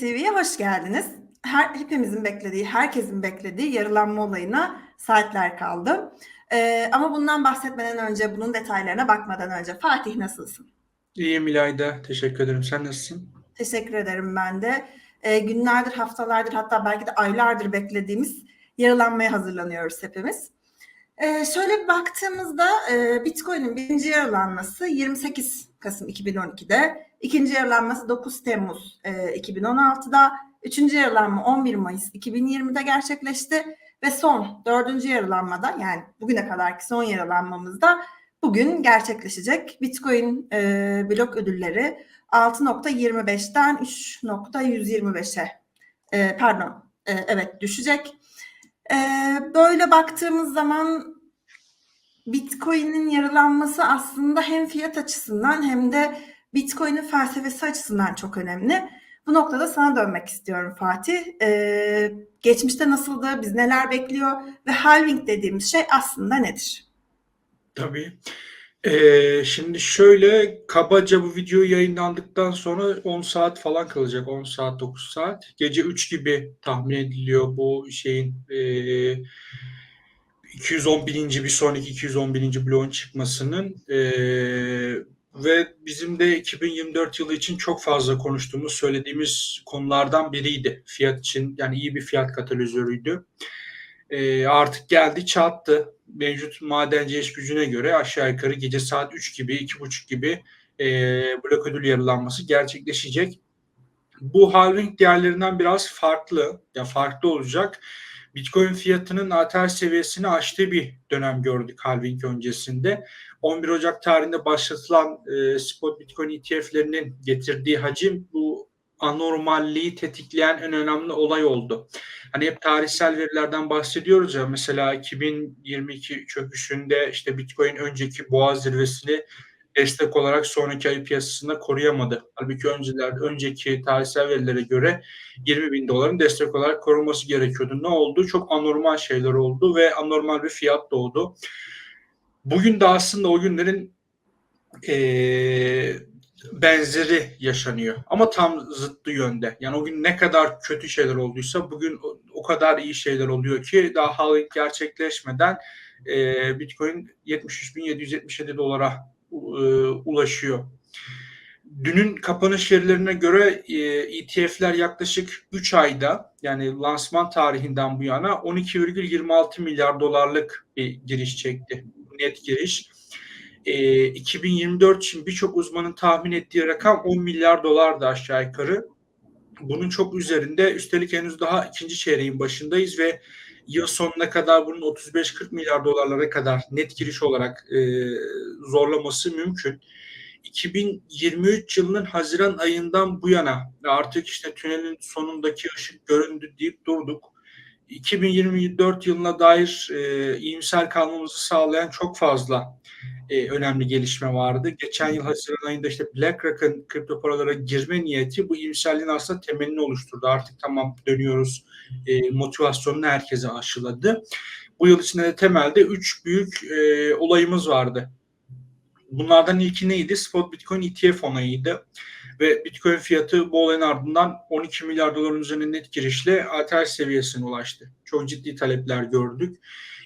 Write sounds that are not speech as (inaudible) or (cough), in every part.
TV'ye hoş geldiniz. Her, hepimizin beklediği, herkesin beklediği yarılanma olayına saatler kaldı. Ee, ama bundan bahsetmeden önce, bunun detaylarına bakmadan önce Fatih nasılsın? İyiyim İlayda. Teşekkür ederim. Sen nasılsın? Teşekkür ederim ben de. Ee, günlerdir, haftalardır hatta belki de aylardır beklediğimiz yarılanmaya hazırlanıyoruz hepimiz. Ee, şöyle bir baktığımızda e, Bitcoin'in birinci yarılanması 28 Kasım 2012'de, ikinci yarılanması 9 Temmuz e, 2016'da, üçüncü yarılanma 11 Mayıs 2020'de gerçekleşti ve son dördüncü yarılanmada yani bugüne kadarki son yarılanmamızda bugün gerçekleşecek. Bitcoin e, blok ödülleri 6.25'ten 3.125'e e, pardon e, evet düşecek. E, böyle baktığımız zaman Bitcoin'in yarılanması aslında hem fiyat açısından hem de Bitcoin'in felsefesi açısından çok önemli. Bu noktada sana dönmek istiyorum Fatih. Ee, geçmişte nasıldı, biz neler bekliyor ve halving dediğimiz şey aslında nedir? Tabii. Ee, şimdi şöyle kabaca bu video yayınlandıktan sonra 10 saat falan kalacak. 10 saat 9 saat. Gece 3 gibi tahmin ediliyor bu şeyin e, 211. bir sonraki 211. bloğun çıkmasının e, ve bizim de 2024 yılı için çok fazla konuştuğumuz, söylediğimiz konulardan biriydi. Fiyat için yani iyi bir fiyat katalizörüydü. E, artık geldi çattı. Mevcut madenci eş gücüne göre aşağı yukarı gece saat 3 gibi, 2.30 gibi e, blok ödül yarılanması gerçekleşecek. Bu halving değerlerinden biraz farklı, ya farklı olacak. Bitcoin fiyatının ATR seviyesini aştığı bir dönem gördük halving öncesinde. 11 Ocak tarihinde başlatılan e, spot Bitcoin ETF'lerinin getirdiği hacim bu anormalliği tetikleyen en önemli olay oldu. Hani hep tarihsel verilerden bahsediyoruz ya mesela 2022 çöküşünde işte Bitcoin önceki boğaz zirvesini destek olarak sonraki ay piyasasında koruyamadı. Halbuki önceler, önceki tarihsel verilere göre 20 bin doların destek olarak korunması gerekiyordu. Ne oldu? Çok anormal şeyler oldu ve anormal bir fiyat doğdu. Bugün de aslında o günlerin ee, benzeri yaşanıyor. Ama tam zıttı yönde. Yani o gün ne kadar kötü şeyler olduysa bugün o kadar iyi şeyler oluyor ki daha halving gerçekleşmeden e, Bitcoin 73.777 dolara e, ulaşıyor. Dünün kapanış verilerine göre e, ETF'ler yaklaşık 3 ayda yani lansman tarihinden bu yana 12,26 milyar dolarlık bir giriş çekti. Net giriş. E, 2024 için birçok uzmanın tahmin ettiği rakam 10 milyar dolar da aşağı yukarı. Bunun çok üzerinde üstelik henüz daha ikinci çeyreğin başındayız ve yıl sonuna kadar bunun 35-40 milyar dolarlara kadar net giriş olarak e, zorlaması mümkün. 2023 yılının Haziran ayından bu yana artık işte tünelin sonundaki ışık göründü deyip durduk. 2024 yılına dair e, iyimser kalmamızı sağlayan çok fazla e, önemli gelişme vardı. Geçen yıl Haziran ayında işte BlackRock'ın kripto paralara girme niyeti bu iyimserliğin aslında temelini oluşturdu. Artık tamam dönüyoruz e, motivasyonunu herkese aşıladı. Bu yıl içinde de temelde üç büyük e, olayımız vardı. Bunlardan ilki neydi? Spot Bitcoin ETF onayıydı. Ve Bitcoin fiyatı bu olayın ardından 12 milyar doların üzerine net girişle ATH seviyesine ulaştı. Çok ciddi talepler gördük.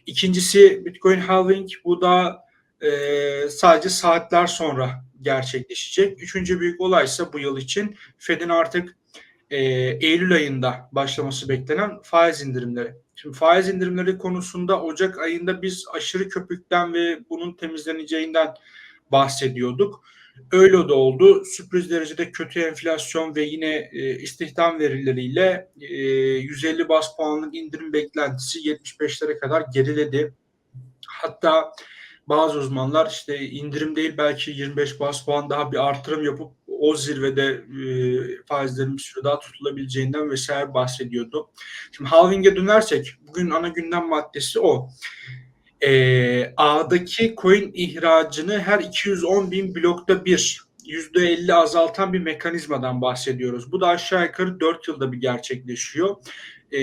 İkincisi Bitcoin halving. Bu da e, sadece saatler sonra gerçekleşecek. Üçüncü büyük olay ise bu yıl için Fed'in artık e, Eylül ayında başlaması beklenen faiz indirimleri. Şimdi faiz indirimleri konusunda Ocak ayında biz aşırı köpükten ve bunun temizleneceğinden bahsediyorduk. Öyle de oldu. Sürpriz derecede kötü enflasyon ve yine e, istihdam verileriyle e, 150 bas puanlık indirim beklentisi 75'lere kadar geriledi. Hatta bazı uzmanlar işte indirim değil belki 25 bas puan daha bir artırım yapıp o zirvede e, faizlerin bir süre daha tutulabileceğinden vesaire bahsediyordu. Şimdi halving'e dönersek bugün ana gündem maddesi o. E, A'daki coin ihracını her 210 bin blokta bir %50 azaltan bir mekanizmadan bahsediyoruz. Bu da aşağı yukarı 4 yılda bir gerçekleşiyor. E,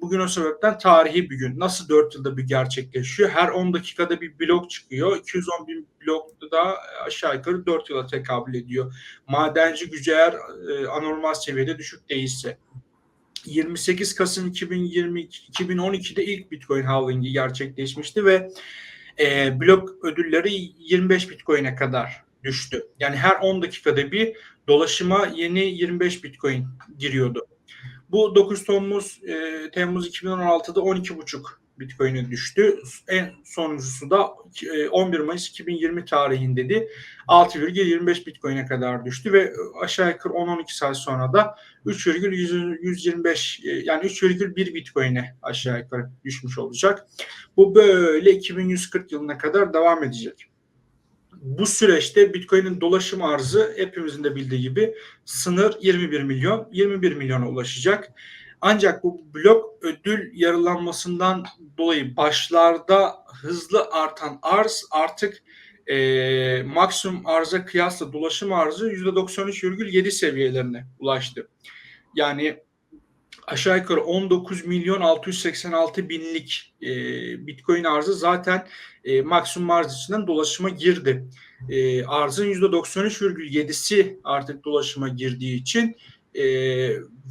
bugün o sebepten tarihi bir gün. Nasıl 4 yılda bir gerçekleşiyor? Her 10 dakikada bir blok çıkıyor. 210 bin blokta da aşağı yukarı 4 yıla tekabül ediyor. Madenci gücü eğer e, anormal seviyede düşük değilse. 28 Kasım 2022 2012'de ilk Bitcoin halving'i gerçekleşmişti ve e, blok ödülleri 25 Bitcoin'e kadar düştü. Yani her 10 dakikada bir dolaşıma yeni 25 Bitcoin giriyordu. Bu 9 Temmuz e, Temmuz 2016'da 12,5 Bitcoin'e düştü. En sonuncusu da e, 11 Mayıs 2020 tarihindeydi. 6,25 Bitcoin'e kadar düştü ve aşağı yukarı 10-12 saat sonra da 3,125 e, yani 3,1 Bitcoin'e aşağı yukarı düşmüş olacak. Bu böyle 2140 yılına kadar devam edecek. Bu süreçte Bitcoin'in dolaşım arzı hepimizin de bildiği gibi sınır 21 milyon, 21 milyona ulaşacak. Ancak bu blok ödül yarılanmasından dolayı başlarda hızlı artan arz artık e, maksimum arza kıyasla dolaşım arzı %93,7 seviyelerine ulaştı. Yani aşağı yukarı 19 milyon 686 binlik e, Bitcoin arzı zaten e, maksimum arz içinden dolaşıma girdi. E, arzın %93,7'si artık dolaşıma girdiği için e,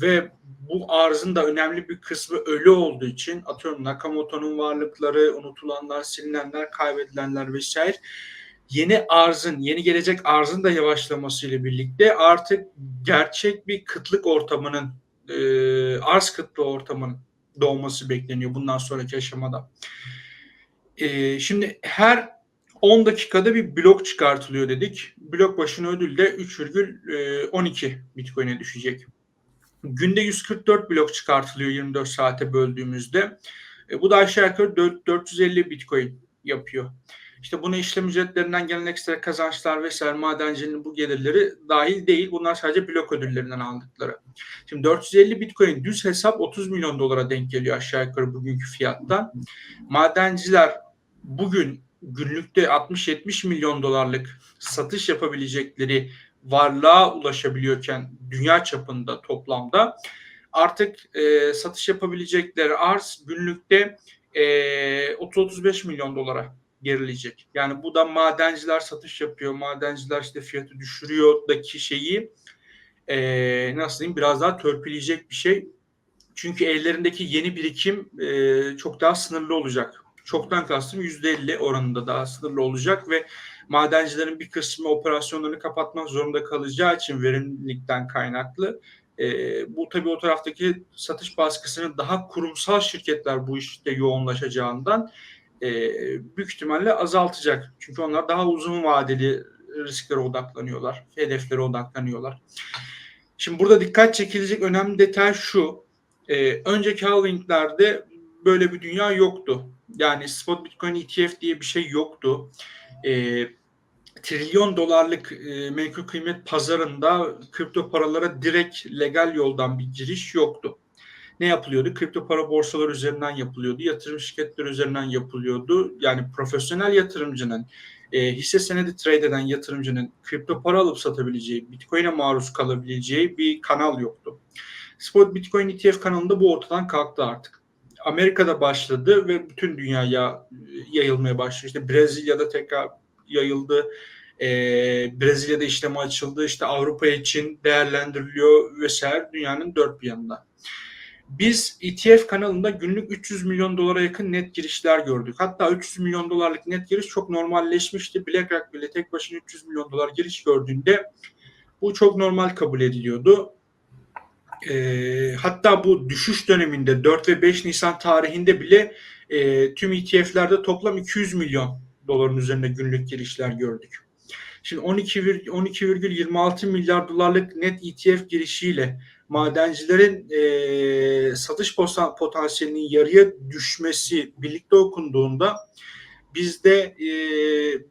ve bu arzın da önemli bir kısmı ölü olduğu için atıyorum Nakamoto'nun varlıkları, unutulanlar, silinenler, kaybedilenler vesaire yeni arzın, yeni gelecek arzın da yavaşlamasıyla birlikte artık gerçek bir kıtlık ortamının, e, arz kıtlığı ortamının doğması bekleniyor bundan sonraki aşamada. E, şimdi her 10 dakikada bir blok çıkartılıyor dedik. Blok başına ödül de 3,12 Bitcoin'e düşecek. Günde 144 blok çıkartılıyor 24 saate böldüğümüzde. E, bu da aşağı yukarı 450 Bitcoin yapıyor. İşte buna işlem ücretlerinden gelen ekstra kazançlar vesaire madencinin bu gelirleri dahil değil. Bunlar sadece blok ödüllerinden aldıkları. Şimdi 450 Bitcoin düz hesap 30 milyon dolara denk geliyor aşağı yukarı bugünkü fiyattan. Madenciler bugün günlükte 60-70 milyon dolarlık satış yapabilecekleri varlığa ulaşabiliyorken dünya çapında toplamda artık e, satış yapabilecekleri arz günlükte e, 30-35 milyon dolara gerileyecek. Yani bu da madenciler satış yapıyor, madenciler işte fiyatı düşürüyor daki şeyi e, nasıl diyeyim biraz daha törpüleyecek bir şey. Çünkü ellerindeki yeni birikim e, çok daha sınırlı olacak. Çoktan kastım %50 oranında daha sınırlı olacak ve madencilerin bir kısmı operasyonlarını kapatmak zorunda kalacağı için verimlilikten kaynaklı e, bu tabii o taraftaki satış baskısını daha kurumsal şirketler bu işte yoğunlaşacağından e, büyük ihtimalle azaltacak. Çünkü onlar daha uzun vadeli risklere odaklanıyorlar, hedeflere odaklanıyorlar. Şimdi burada dikkat çekilecek önemli detay şu. E, önceki halvinglerde böyle bir dünya yoktu. Yani spot bitcoin ETF diye bir şey yoktu. E, trilyon dolarlık e, menkul kıymet pazarında kripto paralara direkt legal yoldan bir giriş yoktu. Ne yapılıyordu? Kripto para borsaları üzerinden yapılıyordu. Yatırım şirketleri üzerinden yapılıyordu. Yani profesyonel yatırımcının e, hisse senedi trade eden yatırımcının kripto para alıp satabileceği, bitcoin'e maruz kalabileceği bir kanal yoktu. Spot Bitcoin ETF kanalında bu ortadan kalktı artık. Amerika'da başladı ve bütün dünyaya yayılmaya başladı. İşte Brezilya'da tekrar yayıldı. Ee, Brezilya'da işlem açıldı. İşte Avrupa için değerlendiriliyor vesaire dünyanın dört bir yanında. Biz ETF kanalında günlük 300 milyon dolara yakın net girişler gördük. Hatta 300 milyon dolarlık net giriş çok normalleşmişti. BlackRock bile tek başına 300 milyon dolar giriş gördüğünde bu çok normal kabul ediliyordu. E, hatta bu düşüş döneminde 4 ve 5 Nisan tarihinde bile e, tüm ETF'lerde toplam 200 milyon doların üzerinde günlük girişler gördük. Şimdi 12,26 milyar dolarlık net ETF girişiyle madencilerin e, satış potansiyelinin yarıya düşmesi birlikte okunduğunda bizde e,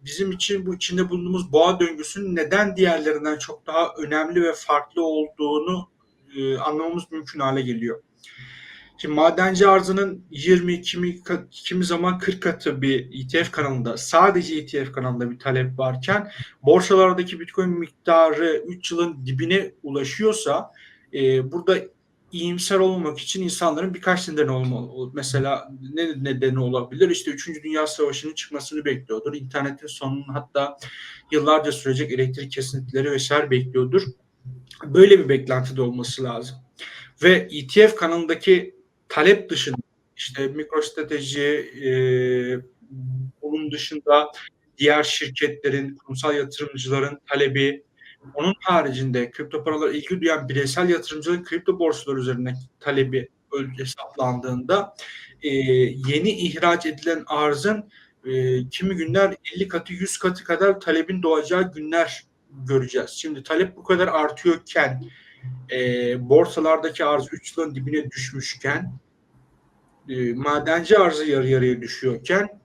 bizim için bu içinde bulunduğumuz boğa döngüsünün neden diğerlerinden çok daha önemli ve farklı olduğunu e, anlamamız mümkün hale geliyor. Şimdi madenci arzının 20, kimi, kimi zaman 40 katı bir ETF kanalında, sadece ETF kanalında bir talep varken borsalardaki Bitcoin miktarı 3 yılın dibine ulaşıyorsa e, burada iyimser olmamak için insanların birkaç nedeni olmalı. Mesela ne nedeni olabilir? İşte 3. Dünya Savaşı'nın çıkmasını bekliyordur. İnternetin sonunun hatta yıllarca sürecek elektrik kesintileri vesaire bekliyordur. Böyle bir beklentide olması lazım. Ve ETF kanalındaki talep dışında işte mikrostrateji e, bunun dışında diğer şirketlerin, kurumsal yatırımcıların talebi, onun haricinde kripto paralara ilgi duyan bireysel yatırımcıların kripto borsalar üzerine talebi hesaplandığında e, yeni ihraç edilen arzın e, kimi günler 50 katı 100 katı kadar talebin doğacağı günler göreceğiz. Şimdi talep bu kadar artıyorken e, borsalardaki arz 3 yılın dibine düşmüşken e, madenci arzı yarı yarıya düşüyorken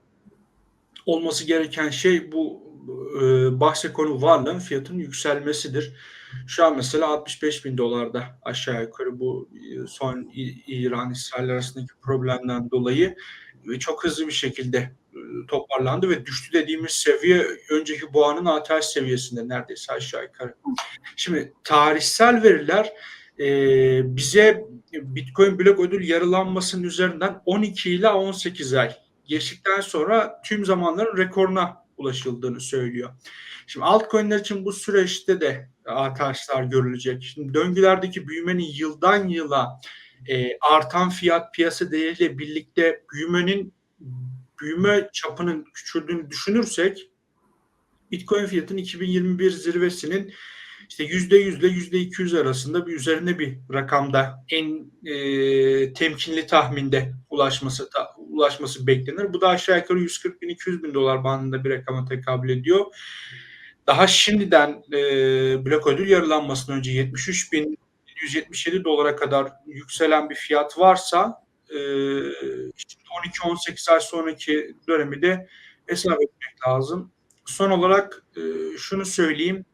olması gereken şey bu e, bahse konu varlığın fiyatının yükselmesidir. Şu an mesela 65 bin dolarda aşağı yukarı bu e, son İran-İsrail arasındaki problemden dolayı ve çok hızlı bir şekilde e, toparlandı ve düştü dediğimiz seviye önceki boğanın ATH seviyesinde neredeyse aşağı yukarı. Şimdi tarihsel veriler e, bize Bitcoin blok ödül yarılanmasının üzerinden 12 ile 18 ay geçtikten sonra tüm zamanların rekoruna ulaşıldığını söylüyor. Şimdi altcoin'ler için bu süreçte de artışlar görülecek. Şimdi döngülerdeki büyümenin yıldan yıla e, artan fiyat piyasa değeriyle birlikte büyümenin büyüme çapının küçüldüğünü düşünürsek Bitcoin fiyatının 2021 zirvesinin işte yüzde yüzle yüzde 200 arasında bir üzerine bir rakamda en e, temkinli tahminde ulaşması ta, ulaşması beklenir. Bu da aşağı yukarı 140 bin 200 bin dolar bandında bir rakama tekabül ediyor. Daha şimdiden e, blok ödül yarılanmasından önce 73 bin 177 dolara kadar yükselen bir fiyat varsa e, 12-18 ay sonraki dönemi de hesap etmek lazım. Son olarak e, şunu söyleyeyim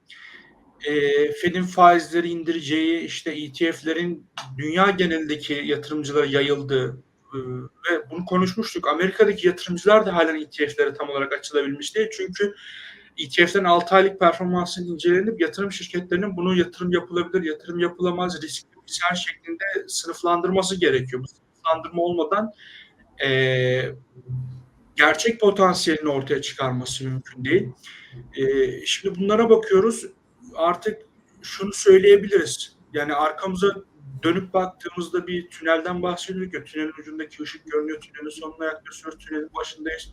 e, Fed'in faizleri indireceği, işte ETF'lerin dünya genelindeki yatırımcılara yayıldığı e, ve bunu konuşmuştuk. Amerika'daki yatırımcılar da halen ETF'lere tam olarak açılabilmiş değil. Çünkü ETF'lerin 6 aylık performansının incelenip yatırım şirketlerinin bunu yatırım yapılabilir, yatırım yapılamaz, riskli misal şeklinde sınıflandırması gerekiyor. Bu sınıflandırma olmadan e, gerçek potansiyelini ortaya çıkarması mümkün değil. E, şimdi bunlara bakıyoruz artık şunu söyleyebiliriz. Yani arkamıza dönüp baktığımızda bir tünelden bahsediyorduk ya tünelin ucundaki ışık görünüyor, tünelin sonuna yaklaşıyoruz, tünelin başındayız.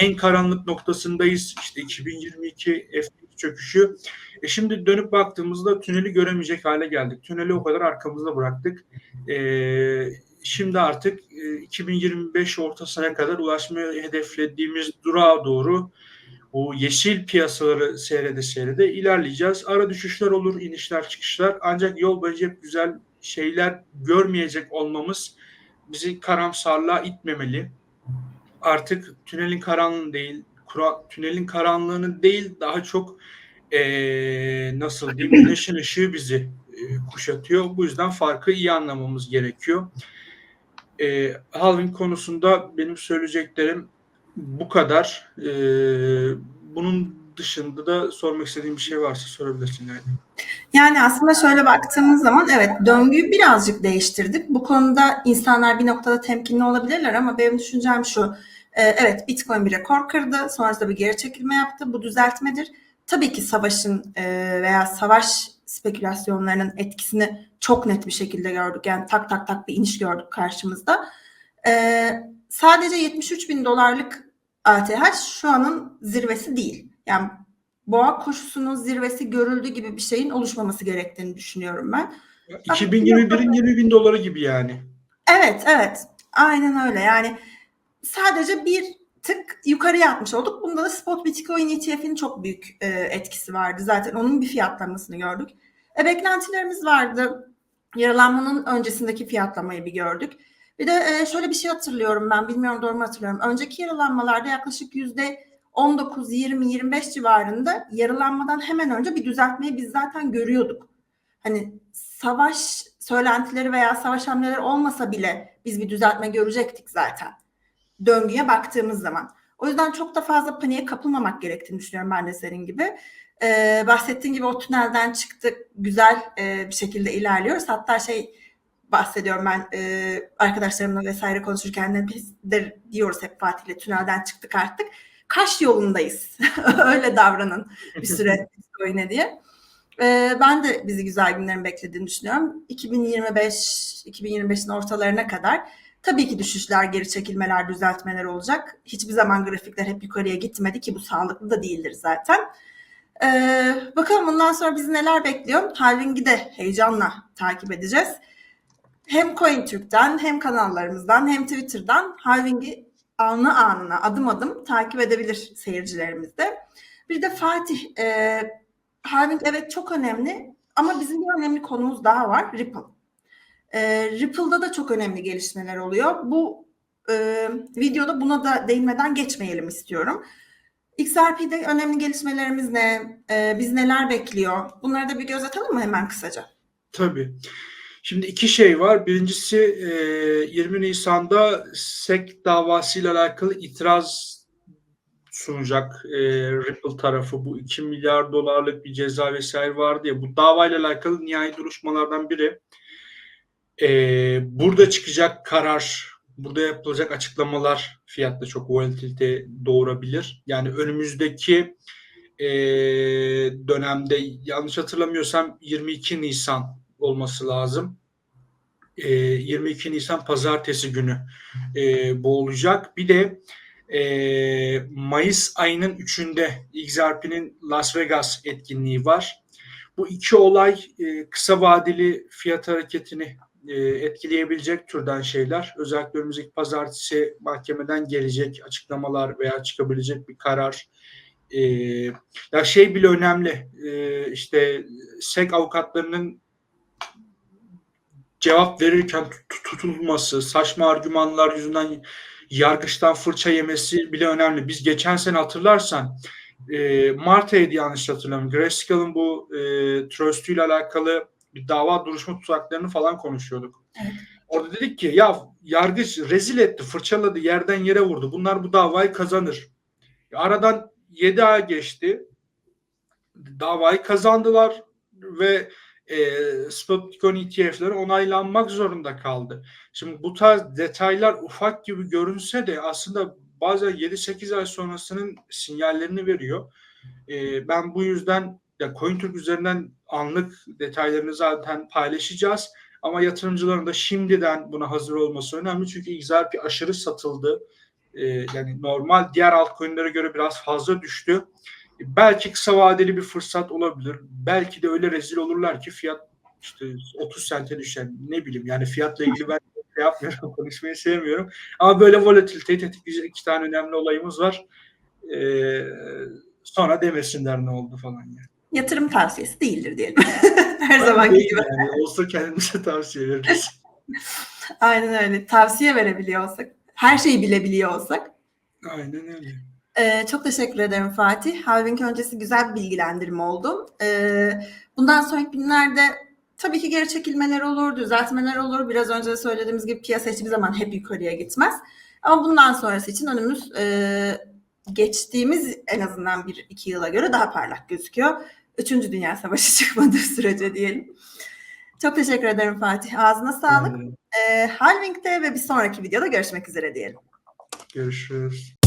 En karanlık noktasındayız. İşte 2022 FTX çöküşü. E şimdi dönüp baktığımızda tüneli göremeyecek hale geldik. Tüneli o kadar arkamızda bıraktık. E, şimdi artık e, 2025 ortasına kadar ulaşmayı hedeflediğimiz durağa doğru bu yeşil piyasaları seyrede seyrede ilerleyeceğiz. Ara düşüşler olur, inişler çıkışlar. Ancak yol boyunca hep güzel şeyler görmeyecek olmamız bizi karamsarlığa itmemeli. Artık tünelin karanlığı değil, kura, tünelin karanlığını değil daha çok ee, nasıl diyeyim (clears throat) güneşin ışığı bizi e, kuşatıyor. Bu yüzden farkı iyi anlamamız gerekiyor. E, halving konusunda benim söyleyeceklerim bu kadar. E, bunun dışında da sormak istediğim bir şey varsa sorabilirsin. Yani. Yani aslında şöyle baktığımız zaman evet döngüyü birazcık değiştirdik. Bu konuda insanlar bir noktada temkinli olabilirler ama benim düşüncem şu. E, evet Bitcoin bir rekor kırdı. Sonrasında bir geri çekilme yaptı. Bu düzeltmedir. Tabii ki savaşın e, veya savaş spekülasyonlarının etkisini çok net bir şekilde gördük. Yani tak tak tak bir iniş gördük karşımızda. E, sadece 73 bin dolarlık ATH şu anın zirvesi değil. Yani boğa koşusunun zirvesi görüldüğü gibi bir şeyin oluşmaması gerektiğini düşünüyorum ben. 2021'in 20 bin doları gibi yani. Evet, evet. Aynen öyle. Yani sadece bir tık yukarıya atmış olduk. Bunda da spot Bitcoin ETF'in çok büyük e, etkisi vardı. Zaten onun bir fiyatlamasını gördük. E, beklentilerimiz vardı. Yaralanmanın öncesindeki fiyatlamayı bir gördük. Bir de e, şöyle bir şey hatırlıyorum ben. Bilmiyorum doğru mu hatırlıyorum. Önceki yaralanmalarda yaklaşık yüzde 19, 20, 25 civarında yaralanmadan hemen önce bir düzeltmeyi biz zaten görüyorduk. Hani savaş söylentileri veya savaş hamleleri olmasa bile biz bir düzeltme görecektik zaten. Döngüye baktığımız zaman. O yüzden çok da fazla paniğe kapılmamak gerektiğini düşünüyorum ben de senin gibi. Ee, bahsettiğin gibi o tünelden çıktık. Güzel e, bir şekilde ilerliyoruz. Hatta şey bahsediyorum ben e, arkadaşlarımla vesaire konuşurken de biz de diyoruz hep Fatih'le tünelden çıktık artık. Kaş yolundayız. (laughs) Öyle davranın bir süre (laughs) Bitcoin'e diye. E, ben de bizi güzel günlerin beklediğini düşünüyorum. 2025 2025'in ortalarına kadar tabii ki düşüşler, geri çekilmeler, düzeltmeler olacak. Hiçbir zaman grafikler hep yukarıya gitmedi ki bu sağlıklı da değildir zaten. Ee, bakalım bundan sonra bizi neler bekliyor? Halving'i de heyecanla takip edeceğiz. Hem CoinTürk'ten hem kanallarımızdan hem Twitter'dan Halving'i anı anına adım adım takip edebilir seyircilerimiz de. Bir de Fatih, e, Halving evet çok önemli ama bizim bir önemli konumuz daha var. Ripple. E, Ripple'da da çok önemli gelişmeler oluyor. Bu e, videoda buna da değinmeden geçmeyelim istiyorum. XRP'de önemli gelişmelerimiz ne? E, biz neler bekliyor? Bunlara da bir göz atalım mı hemen kısaca? Tabii. Şimdi iki şey var. Birincisi e, 20 Nisan'da SEC davasıyla alakalı itiraz sunacak e, Ripple tarafı. Bu 2 milyar dolarlık bir ceza vesaire vardı ya. Bu davayla alakalı nihai duruşmalardan biri. E, burada çıkacak karar, burada yapılacak açıklamalar fiyatta çok volatilite doğurabilir. Yani önümüzdeki e, dönemde yanlış hatırlamıyorsam 22 Nisan olması lazım. E, 22 Nisan pazartesi günü e, bu olacak. Bir de e, Mayıs ayının 3'ünde XRP'nin Las Vegas etkinliği var. Bu iki olay e, kısa vadeli fiyat hareketini e, etkileyebilecek türden şeyler. Özellikle önümüzdeki pazartesi mahkemeden gelecek açıklamalar veya çıkabilecek bir karar. E, ya şey bile önemli. E, işte SEC avukatlarının cevap verirken tut- tutulması, saçma argümanlar yüzünden yargıçtan fırça yemesi bile önemli. Biz geçen sene hatırlarsan e, Mart ayıydı yanlış hatırlamıyorum. Grayscale'ın bu e, trust'uyla alakalı bir dava duruşma tutaklarını falan konuşuyorduk. Evet. Orada dedik ki ya yargıç rezil etti, fırçaladı, yerden yere vurdu. Bunlar bu davayı kazanır. Aradan 7 ay geçti. Davayı kazandılar ve e, spot Bitcoin ETF'leri onaylanmak zorunda kaldı. Şimdi bu tarz detaylar ufak gibi görünse de aslında bazen 7-8 ay sonrasının sinyallerini veriyor. E, ben bu yüzden ya CoinTurk üzerinden anlık detaylarını zaten paylaşacağız. Ama yatırımcıların da şimdiden buna hazır olması önemli. Çünkü XRP aşırı satıldı. E, yani normal diğer altcoin'lere göre biraz fazla düştü. Belki kısa vadeli bir fırsat olabilir. Belki de öyle rezil olurlar ki fiyat işte 30 sente düşen ne bileyim yani fiyatla ilgili ben şey yapmıyorum (laughs) konuşmayı sevmiyorum. Ama böyle volatiliteyi tetikleyecek iki tane önemli olayımız var. Ee, sonra demesinler ne oldu falan yani. Yatırım tavsiyesi değildir diyelim. (laughs) Her Değil gibi. Yani olsa kendimize tavsiye veririz. (laughs) Aynen öyle. Tavsiye verebiliyor olsak, her şeyi bilebiliyor olsak. Aynen öyle. Ee, çok teşekkür ederim Fatih. Halving öncesi güzel bir bilgilendirme oldu. Ee, bundan sonraki günlerde tabii ki geri çekilmeler olur, düzeltmeler olur. Biraz önce de söylediğimiz gibi piyasa hiçbir zaman hep yukarıya gitmez. Ama bundan sonrası için önümüz e, geçtiğimiz en azından bir iki yıla göre daha parlak gözüküyor. Üçüncü Dünya Savaşı (laughs) çıkmadığı sürece diyelim. Çok teşekkür ederim Fatih. Ağzına sağlık. Ee, Halving'de ve bir sonraki videoda görüşmek üzere diyelim. Görüşürüz.